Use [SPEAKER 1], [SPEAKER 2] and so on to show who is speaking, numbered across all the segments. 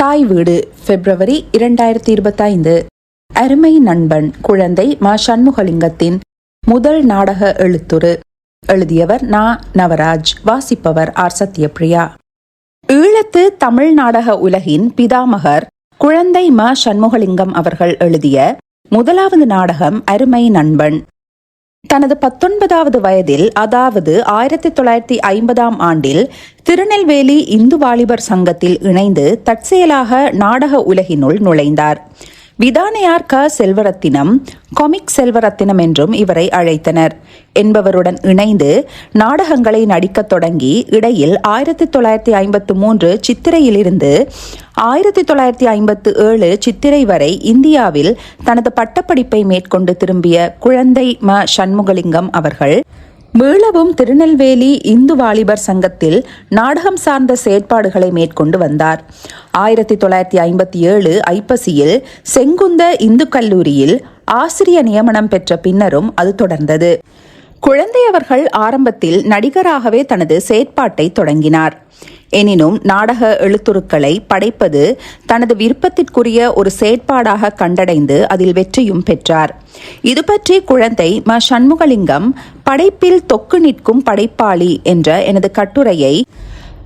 [SPEAKER 1] தாய் வீடு பிப்ரவரி இரண்டாயிரத்தி இருபத்தைந்து. அருமை நண்பன் குழந்தை மா. சண்முகலிங்கத்தின் முதல் நாடக எழுத்துரு. எழுதியவர் நா. நவராஜ் வாசிப்பவர் ஆர். சத்யபிரியா. ஈழத்து தமிழ் நாடக உலகின் பிதாமகர் குழந்தை ம. சண்முகலிங்கம் அவர்கள் எழுதிய முதலாவது நாடகம் அருமை நண்பன் தனது பத்தொன்பதாவது வயதில் அதாவது ஆயிரத்தி தொள்ளாயிரத்தி ஐம்பதாம் ஆண்டில் திருநெல்வேலி இந்து வாலிபர் சங்கத்தில் இணைந்து தற்செயலாக நாடக உலகினுள் நுழைந்தார். விதானையார் க செல்வரத்தினம் கொமிக் செல்வரத்தினம் என்றும் இவரை அழைத்தனர். என்பவருடன் இணைந்து நாடகங்களை நடிக்கத் தொடங்கி இடையில் ஆயிரத்தி தொள்ளாயிரத்தி ஐம்பத்து மூன்று சித்திரையிலிருந்து ஆயிரத்தி தொள்ளாயிரத்தி ஐம்பத்து ஏழு சித்திரை வரை இந்தியாவில் தனது பட்டப்படிப்பை மேற்கொண்டு திரும்பிய குழந்தை ம. சண்முகலிங்கம் அவர்கள் மீளவும் திருநெல்வேலி இந்து வாலிபர் சங்கத்தில் நாடகம் சார்ந்த செயற்பாடுகளை மேற்கொண்டு வந்தார். ஆயிரத்தி தொள்ளாயிரத்தி ஐம்பத்தி ஏழு ஐப்பசியில் செங்குந்த இந்து கல்லூரியில் ஆசிரிய நியமனம் பெற்ற பின்னரும் அது தொடர்ந்தது. குழந்தை அவர்கள் ஆரம்பத்தில் நடிகராகவே தனது செயற்பாட்டை தொடங்கினார். எனினும் நாடக எழுத்துருக்களை படைப்பது தனது விருப்பத்திற்குரிய ஒரு செயற்பாடாக கண்டடைந்து அதில் வெற்றியும் பெற்றார். இது பற்றி குழந்தை ம. சண்முகலிங்கம் படைப்பில் தொக்கு நிற்கும் படைப்பாளி என்ற எனது கட்டுரையை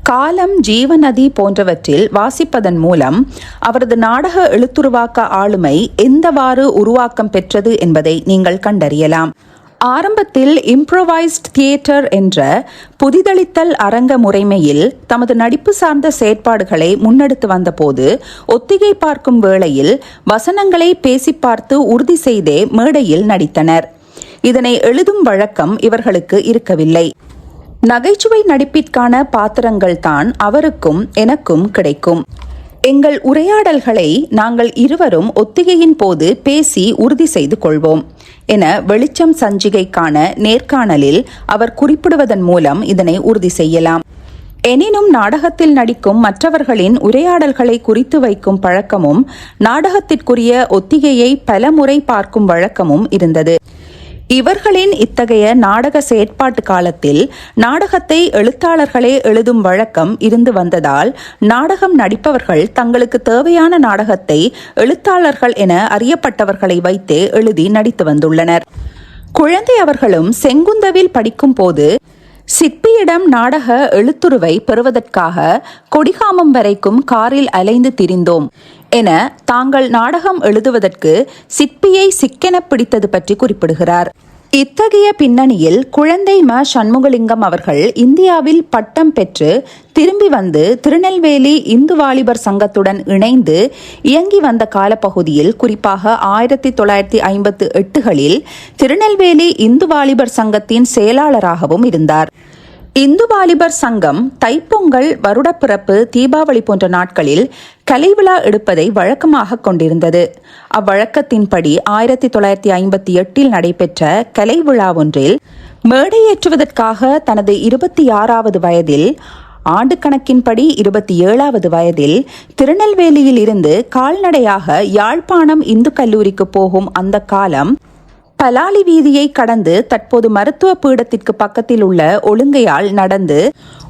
[SPEAKER 1] காலம் ஜீவநதி போன்றவற்றில் வாசிப்பதன் மூலம் அவரது நாடக எழுத்துருவாக்க ஆளுமை எந்தவாறு உருவாக்கம் பெற்றது என்பதை நீங்கள் கண்டறியலாம். ஆரம்பத்தில் இம்ப்ரோவைஸ்ட் தியேட்டர் என்ற புதிதளித்தல் அரங்க முறைமையில் தமது நடிப்பு சார்ந்த செயற்பாடுகளை முன்னெடுத்து வந்தபோது ஒத்திகை பார்க்கும் வேளையில் வசனங்களை பேசி பார்த்து உறுதி செய்தே மேடையில் நடித்தனர். இதனை எழுதும் வழக்கம் இவர்களுக்கு இருக்கவில்லை. நகைச்சுவை நடிப்பிற்கான பாத்திரங்கள் தான் அவருக்கும் எனக்கும் கிடைக்கும். எங்கள் உரையாடல்களை நாங்கள் இருவரும் ஒத்திகையின் போது பேசி உறுதி செய்து கொள்வோம் என வெளிச்சம் சஞ்சிகைக்கான நேர்காணலில் அவர் குறிப்பிடுவதன் மூலம் இதனை உறுதி செய்யலாம். எனினும் நாடகத்தில் நடிக்கும் மற்றவர்களின் உரையாடல்களை குறித்து வைக்கும் பழக்கமும் நாடகத்திற்குரிய ஒத்திகையை பலமுறை பார்க்கும் வழக்கமும் இருந்தது. இவர்களின் இத்தகைய நாடக செயற்பாட்டு காலத்தில் நாடகத்தை எழுத்தாளர்களே எழுதும் வழக்கம் இருந்து வந்ததால் நாடகம் நடிப்பவர்கள் தங்களுக்கு தேவையான நாடகத்தை எழுத்தாளர்கள் என அறியப்பட்டவர்களை வைத்தே எழுதி நடித்து வந்துள்ளனர். குழந்தை அவர்களும் செங்குந்தவில் படிக்கும் போது சிற்பியிடம் நாடக எழுத்துருவை பெறுவதற்காக கொடிகாமம் வரைக்கும் காரில் அலைந்து திரிந்தோம். என தாங்கள் நாடகம் எழுதுவதற்கு சிற்பியை சிக்கென பிடித்தது பற்றி குறிப்பிடுகிறார். இத்தகைய பின்னணியில் குழந்தை ம. சண்முகலிங்கம் அவர்கள் இந்தியாவில் பட்டம் பெற்று திரும்பி வந்து திருநெல்வேலி இந்து வாலிபர் சங்கத்துடன் இணைந்து இயங்கி வந்த காலப்பகுதியில் குறிப்பாக ஆயிரத்தி தொள்ளாயிரத்தி ஐம்பத்து எட்டுகளில் திருநெல்வேலி இந்து வாலிபர் சங்கத்தின் செயலாளராகவும் இருந்தார். இந்து வாலிபர் சங்கம் தைப்பொங்கல் வருடப்பிறப்பு தீபாவளி போன்ற நாட்களில் கலைவிழா எடுப்பதை வழக்கமாக கொண்டிருந்தது. அவ்வழக்கத்தின்படி ஆயிரத்தி தொள்ளாயிரத்தி ஐம்பத்தி எட்டில் நடைபெற்ற கலை விழா ஒன்றில் மேடையேற்றுவதற்காக தனது இருபத்தி ஆறாவது வயதில் ஆண்டு கணக்கின்படி இருபத்தி ஏழாவது வயதில் திருநெல்வேலியில் இருந்து கால்நடையாக யாழ்ப்பாணம் இந்து கல்லூரிக்கு போகும் அந்த காலம் பலாலி வீதியை கடந்து தற்போது மருத்துவ பீடத்திற்கு பக்கத்தில் உள்ள ஒழுங்கையால் நடந்து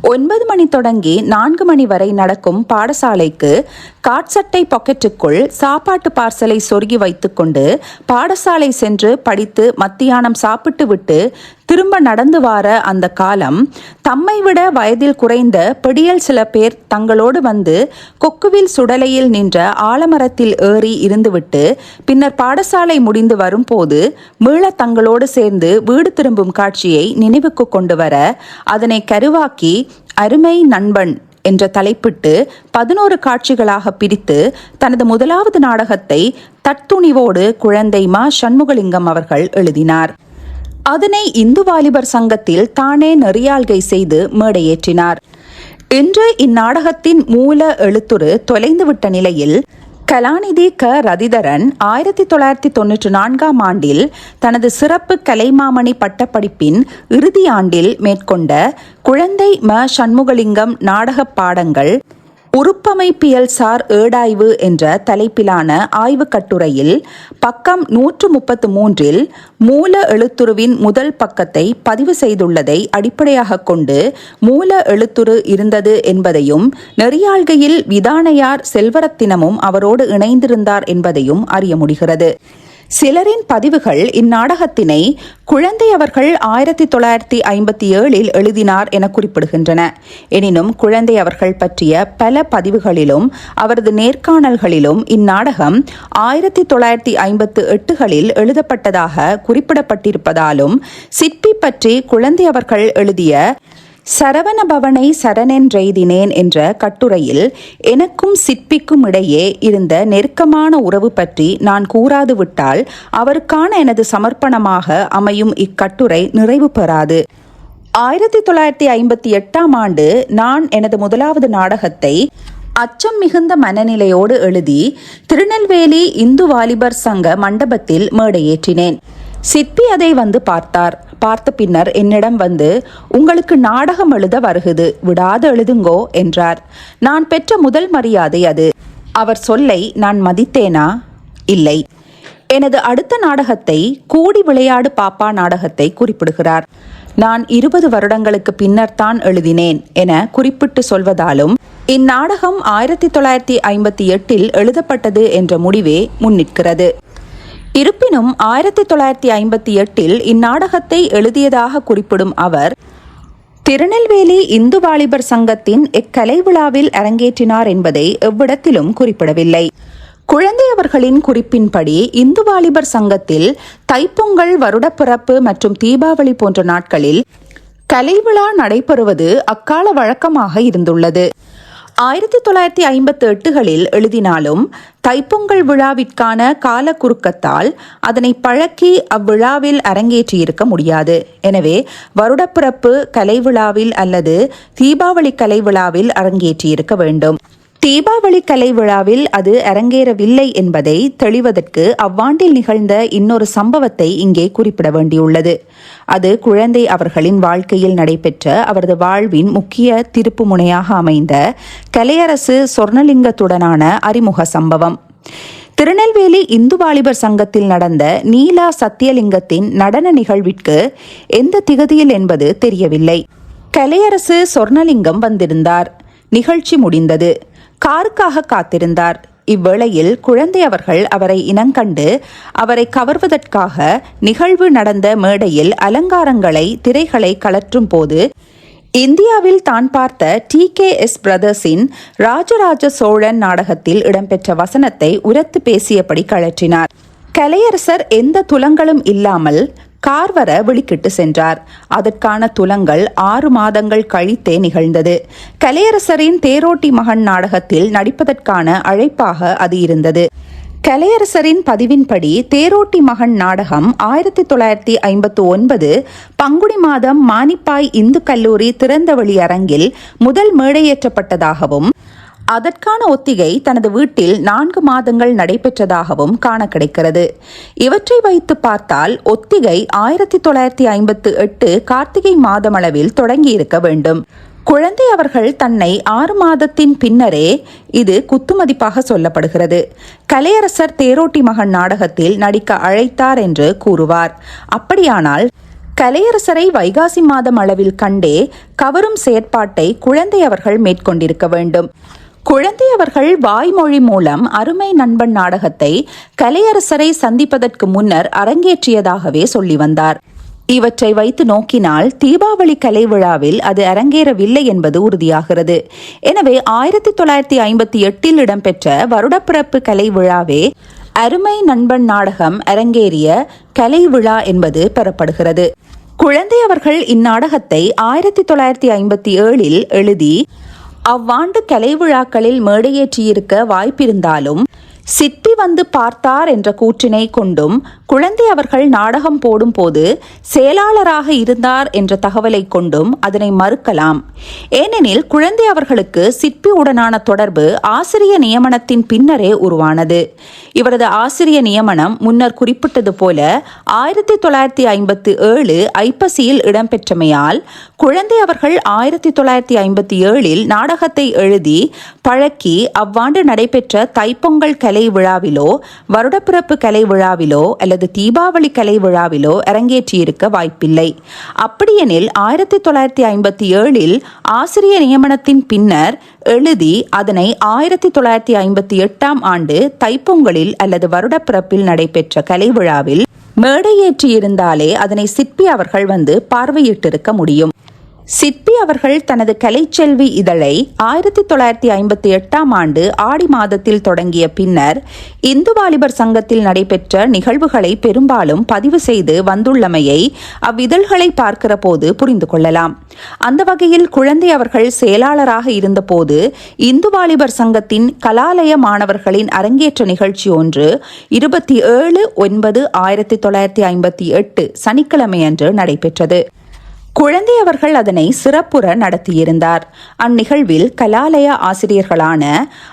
[SPEAKER 1] ஒன்பது மணி தொடங்கி நான்கு மணி வரை நடக்கும் பாடசாலைக்கு காட்சட்டை பாக்கெட்டுக்குள் சாப்பாட்டு பார்சலை சொருகி வைத்துக்கொண்டு பாடசாலை சென்று படித்து மத்தியானம் சாப்பிட்டு விட்டு திரும்ப நடந்து வார அந்த காலம் தம்மை விட வயதில் குறைந்த பிடியல் சில பேர் தங்களோடு வந்து கொக்குவில் சுடலையில் நின்ற ஆலமரத்தில் ஏறி இருந்துவிட்டு பின்னர் பாடசாலை முடிந்து வரும்போது மீள தங்களோடு சேர்ந்து வீடு திரும்பும் காட்சியை நினைவுக்கு கொண்டு வர அதனை கருவாக்கி அருமை நண்பன் என்ற தலைப்பிட்டு பதினோரு காட்சிகளாக பிரித்து தனது முதலாவது நாடகத்தை தத்துணிவோடு குழந்தை மா சண்முகலிங்கம் அவர்கள் எழுதினார். அதனை இந்து வாலிபர் சங்கத்தில் தானே நெறியாள்கை செய்து மேடையேற்றினார். இன்று இந்நாடகத்தின் மூல எழுத்துரு தொலைந்துவிட்ட நிலையில் கலாநிதி க. ரதிதரன் ஆயிரத்தி தொள்ளாயிரத்தி தொன்னூற்றி நான்காம் ஆண்டில் தனது சிறப்பு கலைமாமணி பட்டப்படிப்பின் இறுதி ஆண்டில் மேற்கொண்ட குழந்தை ம. சண்முகலிங்கம் நாடகப் பாடங்கள் உறுப்பமைப்பியல் சார் ஏடாய்வு என்ற தலைப்பிலான ஆய்வுக் கட்டுரையில் பக்கம் நூற்று முப்பத்து மூன்றில் மூல எழுத்துருவின் முதல் பக்கத்தை பதிவு செய்துள்ளதை அடிப்படையாக கொண்டு மூல எழுத்துரு இருந்தது என்பதையும் நெறியாள்கையில் விதானையார் செல்வரத்தினமும் அவரோடு இணைந்திருந்தார் என்பதையும் அறிய முடிகிறது. சிலரின் பதிவுகள் இந்நாடகத்தினை குழந்தை அவர்கள் ஆயிரத்தி தொள்ளாயிரத்தி ஐம்பத்தி ஏழில் எழுதினார் என குறிப்பிடுகின்றன. எனினும் குழந்தை அவர்கள் பற்றிய பல பதிவுகளிலும் அவரது நேர்காணல்களிலும் இந்நாடகம் ஆயிரத்தி தொள்ளாயிரத்தி ஐம்பத்து எட்டுகளில் எழுதப்பட்டதாக குறிப்பிடப்பட்டிருப்பதாலும் சிற்பி பற்றி குழந்தை அவர்கள் எழுதிய சரவண பவனை சரணென்றெய்தினேன் என்ற கட்டுரையில் எனக்கும் சிற்பிக்கும் இடையே இருந்த நெருக்கமான உறவு பற்றி நான் கூறாது விட்டால் அவருக்கான எனது சமர்ப்பணமாக அமையும் இக்கட்டுரை நிறைவு பெறாது. ஆயிரத்தி தொள்ளாயிரத்தி ஐம்பத்தி எட்டாம் ஆண்டு நான் எனது முதலாவது நாடகத்தை அச்சம் மிகுந்த மனநிலையோடு எழுதி திருநெல்வேலி இந்து வாலிபர் சங்க மண்டபத்தில் மேடையேற்றினேன். சிற்பி அதை வந்து பார்த்தார். பார்த்த பின்னர் என்னிடம் வந்து உங்களுக்கு நாடகம் எழுத வருகுது விடாது எழுதுங்கோ என்றார். நான் பெற்ற முதல் மரியாதை அது. அவர் சொல்லை நான் மதித்தேனா? இல்லை. எனது அடுத்த நாடகத்தை கூடி விளையாடு பாப்பா நாடகத்தை குறிப்பிடுகிறார். நான் இருபது வருடங்களுக்கு பின்னர் தான் எழுதினேன் என குறிப்பிட்டு சொல்வதாலும் இந்நாடகம் ஆயிரத்தி தொள்ளாயிரத்தி ஐம்பத்தி எட்டில் எழுதப்பட்டது என்ற முடிவே முன்னிற்கிறது. இருப்பினும் ஆயிரத்தி தொள்ளாயிரத்தி ஐம்பத்தி எட்டில் இந்நாடகத்தை எழுதியதாக குறிப்பிடும் அவர் திருநெல்வேலி இந்து வாலிபர் சங்கத்தின் இக்கலை விழாவில் அரங்கேற்றினார் என்பதை எவ்விடத்திலும் குறிப்பிடவில்லை. குழந்தை அவர்களின் குறிப்பின்படி இந்து வாலிபர் சங்கத்தில் தைப்பொங்கல் வருடப்பிறப்பு மற்றும் தீபாவளி போன்ற நாட்களில் கலை விழா நடைபெறுவது அக்கால வழக்கமாக இருந்துள்ளது. ஆயிரத்தி தொள்ளாயிரத்தி ஐம்பத்தி எட்டுகளில் எழுதினாலும் தைப்பொங்கல் விழாவிற்கான கால குறுக்கத்தால் அதனை பழக்கி அவ்விழாவில் அரங்கேற்றியிருக்க முடியாது. எனவே வருடப்பிறப்பு கலை விழாவில் அல்லது தீபாவளி கலை விழாவில் அரங்கேற்றியிருக்க வேண்டும். தீபாவளி கலை விழாவில் அது அரங்கேறவில்லை என்பதை தெளிவதற்கு அவ்வாண்டில் நிகழ்ந்த இன்னொரு சம்பவத்தை இங்கே குறிப்பிட வேண்டியுள்ளது. அது குழந்தை அவர்களின் வாழ்க்கையில் நடைபெற்ற அவரது வாழ்வின் முக்கிய திருப்பு முனையாக அமைந்த கலையரசு சொர்ணலிங்கத்துடனான அறிமுக சம்பவம். திருநெல்வேலி இந்து வாலிபர் சங்கத்தில் நடந்த நீலா சத்தியலிங்கத்தின் நடன நிகழ்விற்கு எந்த திகதியில் என்பது தெரியவில்லை. கலையரசு சொர்ணலிங்கம் வந்திருந்தார். நிகழ்ச்சி முடிந்தது. காருக்காக காத்திருந்தார். இவ்வேளையில் குழந்தை அவர்கள் அவரை இனங்கண்டு அவரை கவர்வதற்காக நிகழ்வு நடந்த மேடையில் அலங்காரங்களை திரைகளை கலற்றும் போது இந்தியாவில் தான் பார்த்த டி கே எஸ் பிரதர்ஸின் ராஜராஜ சோழன் நாடகத்தில் இடம்பெற்ற வசனத்தை உரத்து பேசியபடி கழற்றினார். கலையரசர் எந்த துலங்களும் இல்லாமல் கார் வர விழிக்கிட்டு சென்றார். அதற்கான துலங்கள் ஆறு மாதங்கள் கழித்தே நிகழ்ந்தது. கலையரசரின் தேரோட்டி மகன் நாடகத்தில் நடிப்பதற்கான அழைப்பாக அது இருந்தது. கலையரசரின் பதிவின்படி தேரோட்டி மகன் நாடகம் ஆயிரத்தி தொள்ளாயிரத்தி ஐம்பத்தி ஒன்பது பங்குனி மாதம் மானிப்பாய் இந்து கல்லூரி திறந்தவெளி அரங்கில் முதல் மேடையேற்றப்பட்டதாகவும் அதற்கான ஒத்திகை தனது வீட்டில் நான்கு மாதங்கள் நடைபெற்றதாகவும் காண கிடைக்கிறது இவற்றை வைத்து பார்த்தால் ஒத்திகை ஆயிரத்தி தொள்ளாயிரத்தி ஐம்பத்து எட்டு கார்த்திகை மாதமளவில் தொடங்கியிருக்க வேண்டும். குழந்தை அவர்கள் தன்னை ஆறு மாதத்தின் பின்னரே இது குத்துமதிப்பாக சொல்லப்படுகிறது. கலையரசர் தேரோட்டி மகன் நாடகத்தில் நடிக்க அழைத்தார் என்று கூறுவார். அப்படியானால் கலையரசரை வைகாசி மாதம் அளவில் கண்டே கவரும் செயற்பாட்டை குழந்தை அவர்கள் மேற்கொண்டிருக்க வேண்டும். குழந்தை அவர்கள் வாய்மொழி மூலம் அருமை நண்பன் நாடகத்தை கலையரசரை சந்திப்பதற்கு முன்னர் அரங்கேற்றியதாகவே சொல்லி வந்தார். இவற்றை வைத்து நோக்கினால் தீபாவளி கலை விழாவில் அது அரங்கேறவில்லை என்பது உறுதியாகிறது. எனவே ஆயிரத்தி தொள்ளாயிரத்தி ஐம்பத்தி எட்டில் இடம்பெற்ற வருடப்பிறப்பு கலை விழாவே அருமை நண்பன் நாடகம் அரங்கேறிய கலை விழா என்பது பெறப்படுகிறது. குழந்தை அவர்கள் இந்நாடகத்தை ஆயிரத்தி தொள்ளாயிரத்தி ஐம்பத்தி ஏழில் எழுதி அவ்வாண்டு கலை விழாக்களில் மேடையேற்றியிருக்க வாய்ப்பிருந்தாலும் சிற்பி வந்து பார்த்தார் என்ற கூற்றினை கொண்டும் குழந்தை அவர்கள் நாடகம் போடும்போது செயலாளராக இருந்தார் என்ற தகவலை கொண்டும் அதனை மறுக்கலாம். ஏனெனில் குழந்தை அவர்களுக்கு சிற்பி உடனான தொடர்பு ஆசிரிய நியமனத்தின் பின்னரே உருவானது. இவரது ஆசிரிய நியமனம் முன்னர் குறிப்பிட்டது போல ஆயிரத்தி தொள்ளாயிரத்தி ஐம்பத்தி ஏழு ஐப்பசியில் இடம்பெற்றமையால் குழந்தை அவர்கள் ஆயிரத்தி தொள்ளாயிரத்தி ஐம்பத்தி ஏழில் நாடகத்தை எழுதி பழக்கி அவ்வாண்டு நடைபெற்ற தைப்பொங்கல் கலை விழாவிலோ வருடப்பிறப்பு கலை விழாவிலோ அல்லது தீபாவளி கலை விழாவிலோ அரங்கேற்றியிருக்க வாய்ப்பில்லை. அப்படியெனில் ஆயிரத்தி தொள்ளாயிரத்தி ஐம்பத்தி ஏழில் ஆசிரிய நியமனத்தின் பின்னர் எழுதி அதனை ஆயிரத்தி தொள்ளாயிரத்தி ஐம்பத்தி எட்டாம் ஆண்டு தைப்பொங்கலில் அல்லது வருடப்பிறப்பில் நடைபெற்ற கலை விழாவில் மேடையேற்றியிருந்தாலே அதனை சிற்பி அவர்கள் வந்து பார்வையிட்டிருக்க முடியும். சிற்பி அவர்கள் தனது கலைச்செல்வி இதழை ஆயிரத்தி தொள்ளாயிரத்தி ஐம்பத்தி எட்டாம் ஆண்டு ஆடி மாதத்தில் தொடங்கிய பின்னர் இந்து வாலிபர் சங்கத்தில் நடைபெற்ற நிகழ்வுகளை பெரும்பாலும் பதிவு செய்து வந்துள்ளமையை அவ்விதழ்களை பார்க்கிற போது புரிந்து கொள்ளலாம். அந்த வகையில் குழந்தை அவர்கள் செயலாளராக இருந்தபோது இந்து வாலிபர் சங்கத்தின் கலாலய மாணவர்களின் அரங்கேற்ற நிகழ்ச்சி ஒன்று இருபத்தி ஏழு ஒன்பது ஆயிரத்தி தொள்ளாயிரத்தி ஐம்பத்தி எட்டு சனிக்கிழமையன்று நடைபெற்றது. குழந்தை அவர்கள் அதனை சிறப்புற நடத்தியிருந்தார். அந்நிகழ்வில் கலாலய ஆசிரியர்களான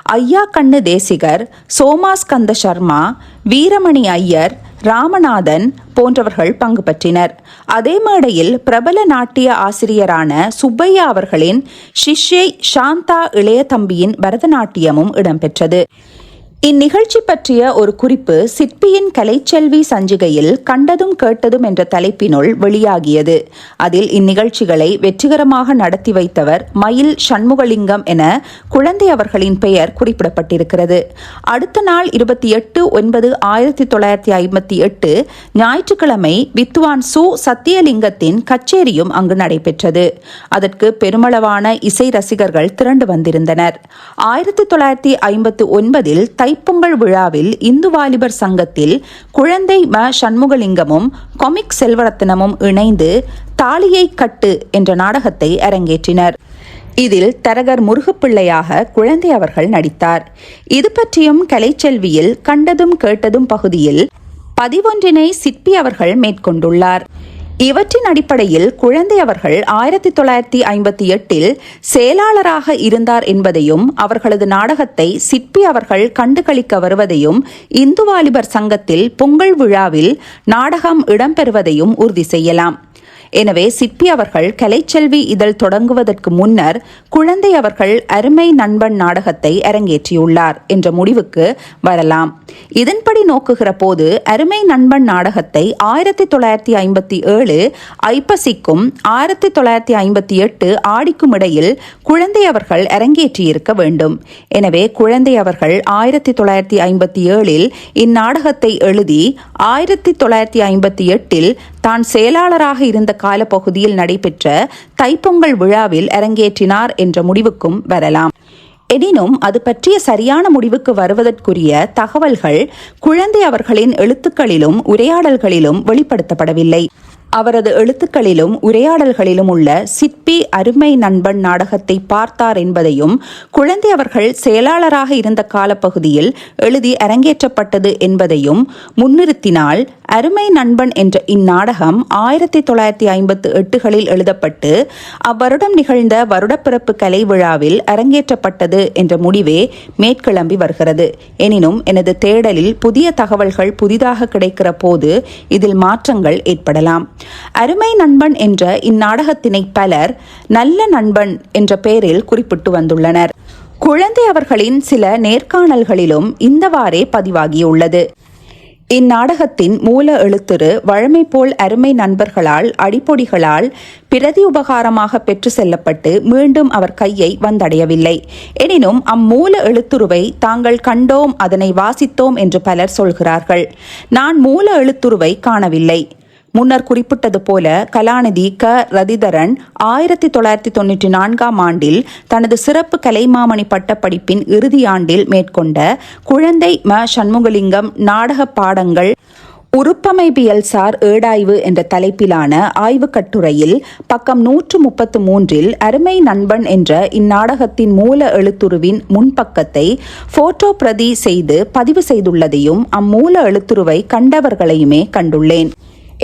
[SPEAKER 1] ஐயா கண்ணு தேசிகர் சோமாஸ்கந்த சர்மா வீரமணி ஐயர் ராமநாதன் போன்றவர்கள் பங்கு பற்றினர். அதே மேடையில் பிரபல நாட்டிய ஆசிரியரான சுப்பையா அவர்களின் ஷிஷ்யை சாந்தா இளைய தம்பியின் பரதநாட்டியமும் இடம்பெற்றது. இந்நிகழ்ச்சி பற்றிய ஒரு குறிப்பு சிற்பியின் கலைச்செல்வி சஞ்சிகையில் கண்டதும் கேட்டதும் என்ற தலைப்பினுள் வெளியாகியது. அதில் இந்நிகழ்ச்சிகளை வெற்றிகரமாக நடத்தி வைத்தவர் மயில் சண்முகலிங்கம் என குழந்தை அவர்களின் பெயர் குறிப்பிடப்பட்டிருக்கிறது. அடுத்த நாள் இருபத்தி எட்டு ஒன்பது ஆயிரத்தி தொள்ளாயிரத்தி ஐம்பத்தி எட்டு ஞாயிற்றுக்கிழமை வித்வான் சு சத்தியலிங்கத்தின் கச்சேரியும் அங்கு நடைபெற்றது. அதற்கு பெருமளவான இசை ரசிகர்கள் திரண்டு வந்திருந்தனர். ஆயிரத்தி தொள்ளாயிரத்தி ஐம்பத்தி ஒன்பதில் தை தைப்பொங்கல் விழாவில் இந்து வாலிபர் சங்கத்தில் குழந்தை ம சண்முகலிங்கமும் கொமிக் செல்வரத்னமும் இணைந்து தாலியை கட்டு என்ற நாடகத்தை அரங்கேற்றினர். இதில் தரகர் முருகப்பிள்ளையாக குழந்தை அவர்கள் நடித்தார். இது பற்றியும் கலைச்செல்வியில் கண்டதும் கேட்டதும் பகுதியில் பதிவொன்றினை சிற்பி அவர்கள் மேற்கொண்டுள்ளார். இவற்றின் அடிப்படையில் குழந்தை அவர்கள் ஆயிரத்தி தொள்ளாயிரத்தி ஐம்பத்தி எட்டில் செயலாளராக இருந்தார் என்பதையும் அவர்களது நாடகத்தை சிற்பி அவர்கள் கண்டுகளிக்க வருவதையும் இந்து வாலிபர் சங்கத்தில் பொங்கல் விழாவில் நாடகம் இடம்பெறுவதையும் உறுதி செய்யலாம். எனவே சிற்பி அவர்கள் கலைச்செல்வி இதழ் தொடங்குவதற்கு முன்னர் குழந்தை அவர்கள் அருமை நண்பன் நாடகத்தை அரங்கேற்றியுள்ளார் என்ற முடிவுக்கு வரலாம். இதன்படி நோக்குகிற போது அருமை நண்பன் நாடகத்தை ஆயிரத்தி தொள்ளாயிரத்தி ஐம்பத்தி ஏழு ஐப்பசிக்கும் ஆயிரத்தி தொள்ளாயிரத்தி ஐம்பத்தி எட்டு ஆடிக்கும் இடையில் குழந்தை அவர்கள் அரங்கேற்றியிருக்க வேண்டும். எனவே குழந்தை அவர்கள் ஆயிரத்தி தொள்ளாயிரத்தி ஐம்பத்தி ஏழில் இந்நாடகத்தை எழுதி ஆயிரத்தி தொள்ளாயிரத்தி ஐம்பத்தி எட்டில் தான் செயலாளராக இருந்த காலப்பகுதியில் நடைபெற்ற தைப்பொங்கல் விழாவில் அரங்கேற்றினார் என்ற முடிவுக்கும் வரலாம். எனினும் அது பற்றிய சரியான முடிவுக்கு வருவதற்குரிய தகவல்கள் குழந்தை அவர்களின் எழுத்துக்களிலும் உரையாடல்களிலும் வெளிப்படுத்தப்படவில்லை. அவரது எழுத்துக்களிலும் உரையாடல்களிலும் உள்ள சிற்பி அருமை நண்பன் நாடகத்தை பார்த்தார் என்பதையும் குழந்தை அவர்கள் செயலாளராக இருந்த காலப்பகுதியில் எழுதி அரங்கேற்றப்பட்டது என்பதையும் முன்னிறுத்தினால் அருமை நண்பன் என்ற இந்நாடகம் ஆயிரத்தி தொள்ளாயிரத்தி ஐம்பத்து எட்டுகளில் எழுதப்பட்டு அவ்வருடம் நிகழ்ந்த வருடப்பிறப்பு கலை விழாவில் அரங்கேற்றப்பட்டது என்ற முடிவே மேற்கிளம்பி வருகிறது. எனினும் எனது தேடலில் புதிய தகவல்கள் புதிதாக கிடைக்கிற போது இதில் மாற்றங்கள் ஏற்படலாம். அருமை நண்பன் என்ற இந்நாடகத்தினை பலர் நல்ல நண்பன் என்ற பெயரில் குறிப்பிட்டு வந்துள்ளனர். குழந்தை அவர்களின் சில நேர்காணல்களிலும் இந்தவாறே பதிவாகியுள்ளது. இந்நாடகத்தின் மூல எழுத்துரு வழமை போல் அருமை நண்பர்களால் அடிப்பொடிகளால் பிரதி உபகாரமாக பெற்று செல்லப்பட்டு மீண்டும் அவர் கையை வந்தடையவில்லை. எனினும் அம்மூல எழுத்துருவை தாங்கள் கண்டோம் அதனை வாசித்தோம் என்று பலர் சொல்கிறார்கள். நான் மூல எழுத்துருவை காணவில்லை. முன்னர் குறிப்பிட்டது போல கலாநிதி க. ரதிதரன் ஆயிரத்தி தொள்ளாயிரத்தி தொன்னூற்றி நான்காம் ஆண்டில் தனது சிறப்பு கலைமாமணி பட்டப்படிப்பின் இறுதி ஆண்டில் மேற்கொண்ட குழந்தை ம. சண்முகலிங்கம் நாடக பாடங்கள் உறுப்பமைபியல் சார் ஏடாய்வு என்ற தலைப்பிலான ஆய்வுக் கட்டுரையில் பக்கம் நூற்று முப்பத்து மூன்றில் அருமை நண்பன் என்ற இந்நாடகத்தின் மூல எழுத்துருவின் முன்பக்கத்தை போட்டோ பிரதி செய்து பதிவு செய்துள்ளதையும் அம்மூல எழுத்துருவை கண்டவர்களையுமே கண்டுள்ளேன்.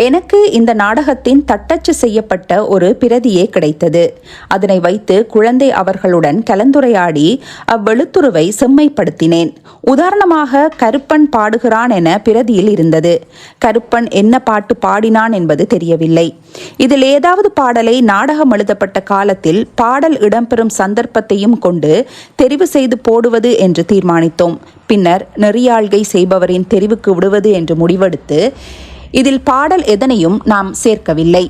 [SPEAKER 1] எனக்கு இந்த நாடகத்தின் தட்டச்சு செய்யப்பட்ட ஒரு பிரதியே கிடைத்தது. அதனை வைத்து குழந்தை அவர்களுடன் கலந்துரையாடி அவ்வெழுத்துருவை செம்மைப்படுத்தினேன். உதாரணமாக கருப்பன் பாடுகிறான் என பிரதியில் இருந்தது. கருப்பன் என்ன பாட்டு பாடினான் என்பது தெரியவில்லை. இதில் ஏதாவது பாடலை நாடகம் எழுதப்பட்ட காலத்தில் பாடல் இடம்பெறும் சந்தர்ப்பத்தையும் கொண்டு தெரிவு செய்து போடுவது என்று தீர்மானித்தோம். பின்னர் நெறியாள்கை செய்பவரின் தெரிவுக்கு விடுவது என்று முடிவெடுத்து இதில் பாடல் எதனையும் நாம் சேர்க்கவில்லை.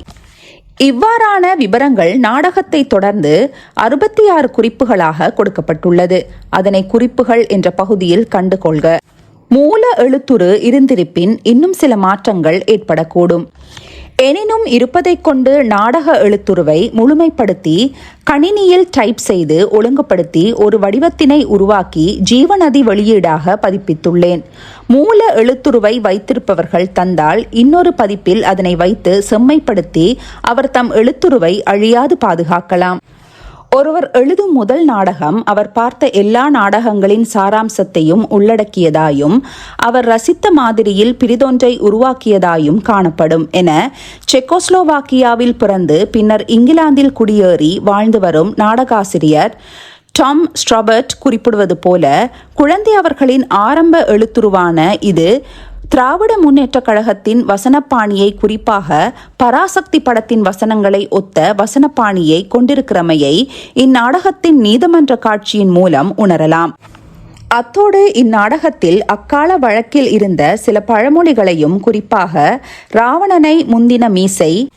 [SPEAKER 1] இவ்வாறான விவரங்கள் நாடகத்தை தொடர்ந்து அறுபத்தி ஆறு குறிப்புகளாக கொடுக்கப்பட்டுள்ளது. அதனை குறிப்புகள் என்ற பகுதியில் கண்டுகொள்க. மூல எழுத்துரு இருந்திருப்பின் இன்னும் சில மாற்றங்கள் ஏற்படக்கூடும். எனினும் இருப்பதைக் கொண்டு நாடக எழுத்துருவை முழுமைப்படுத்தி கணினியில் டைப் செய்து ஒழுங்குபடுத்தி ஒரு வடிவத்தினை உருவாக்கி ஜீவநதி வெளியீடாக பதிப்பித்துள்ளேன். மூல எழுத்துருவை வைத்திருப்பவர்கள் தந்தால் இன்னொரு பதிப்பில் அதனை வைத்து செம்மைப்படுத்தி அவர் தம் எழுத்துருவை அழியாது பாதுகாக்கலாம். ஒருவர் எழுதும் முதல் நாடகம் அவர் பார்த்த எல்லா நாடகங்களின் சாராம்சத்தையும் உள்ளடக்கியதாயும் அவர் ரசித்த மாதிரியில் பிரிதொன்றை உருவாக்கியதாயும் காணப்படும் என செக்கோஸ்லோவாக்கியாவில் பிறந்து பின்னர் இங்கிலாந்தில் குடியேறி வாழ்ந்து வரும் நாடகாசிரியர் டாம் ஸ்ட்ராபர்ட் குறிப்பிடுவது போல குழந்தை அவர்களின் ஆரம்ப எழுத்துருவான இது திராவிட முன்னேற்றக் கழகத்தின் வசனப்பாணியை குறிப்பாக பராசக்தி படத்தின் வசனங்களை ஒத்த வசனப்பாணியை கொண்டிருக்கிறமையை இந்நாடகத்தின் நீதிமன்ற காட்சியின் மூலம் உணரலாம். அத்தோடு இந்நாடகத்தில் அக்கால வழக்கில் இருந்த சில பழமொழிகளையும் குறிப்பாக ராவணனை முந்தின மீசை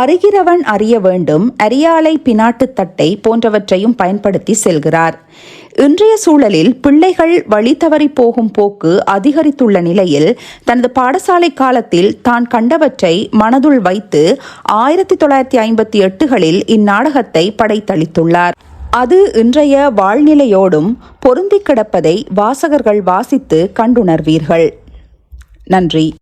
[SPEAKER 1] அறிகிறவன் அறிய வேண்டும் அரியாலை பினாட்டு தட்டை போன்றவற்றையும் பயன்படுத்தி செல்கிறார். இன்றைய சூழலில் பிள்ளைகள் வழி தவறி போகும் போக்கு அதிகரித்துள்ள நிலையில் தனது பாடசாலை காலத்தில் தான் கண்டவற்றை மனதுள் வைத்து ஆயிரத்தி தொள்ளாயிரத்தி ஐம்பத்தி எட்டுகளில் இந்நாடகத்தை படைத்தளித்துள்ளார். அது இன்றைய வாழ்நிலையோடும் பொருந்திக் கிடப்பதை வாசகர்கள் வாசித்து கண்டுணர்வீர்கள். நன்றி.